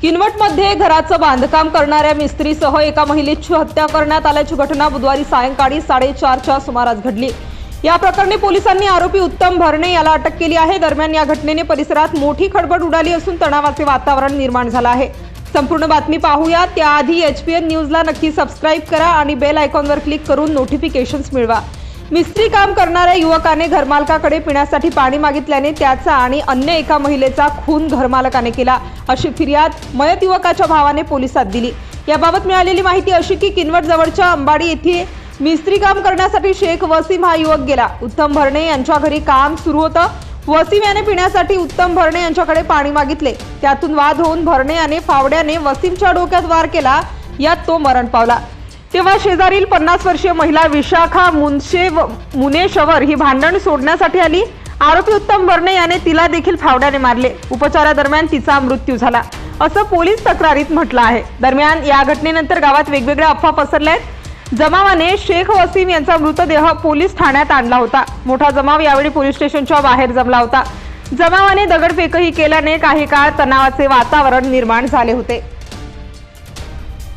किनवटमध्ये घराचं बांधकाम करणाऱ्या मिस्त्रीसह एका महिलेची हत्या करण्यात आल्याची घटना बुधवारी सायंकाळी साडेचारच्या सुमारास घडली. या प्रकरणी पोलिसांनी आरोपी उत्तम भरणे याला अटक केली आहे. दरम्यान या घटनेने परिसरात मोठी खडबड उडाली असून तणावाचे वातावरण निर्माण झालं आहे. संपूर्ण बातमी पाहूया त्याआधी एच पी एन न्यूजला नक्की सबस्क्राईब करा आणि बेल आयकॉनवर क्लिक करून नोटिफिकेशन्स मिळवा. मिस्त्री काम करणाऱ्या युवकाने घरमालकाकडे पिण्यासाठी पाणी मागितल्याने त्याचा आणि अन्य एका महिलेचा खून घरमालकाने केला. अशी फिर्याद मयत युवकाच्या भावाने पोलिसात दिली. याबाबत मिळालेली माहिती अशी की किनवट जवळच्या अंबाडी येथे मिस्त्री काम करण्यासाठी शेख वसीम हा युवक गेला. उत्तम भरणे यांच्या घरी काम सुरू होतं. वसीम याने पिण्यासाठी उत्तम भरणे यांच्याकडे पाणी मागितले. त्यातून वाद होऊन भरणे याने फावड्याने वसीमच्या डोक्यात वार केला. यात तो मरण पावला. तेव्हा शेजारील पन्नास वर्षीय महिला विशाखा मुनशे मुनेशवर ही भांडण सोडण्यासाठी आली. आरोपी उत्तम भरणे याने तिला देखील फावड्याने मारले. उपचारादरम्यान तिचा मृत्यू झाला. असं पोलीस तक्रारीत म्हटलं आहे. दरम्यान या घटनेनंतर गावात वेगवेगळ्या अफवा पसरल्या आहेत जमावाने शेख वसीम यांचा मृतदेह पोलीस ठाण्यात आणला होता. मोठा जमाव यावेळी पोलीस स्टेशनच्या बाहेर जमला होता. जमावाने दगडफेकही केल्याने काही काळ तणावाचे वातावरण निर्माण झाले होते.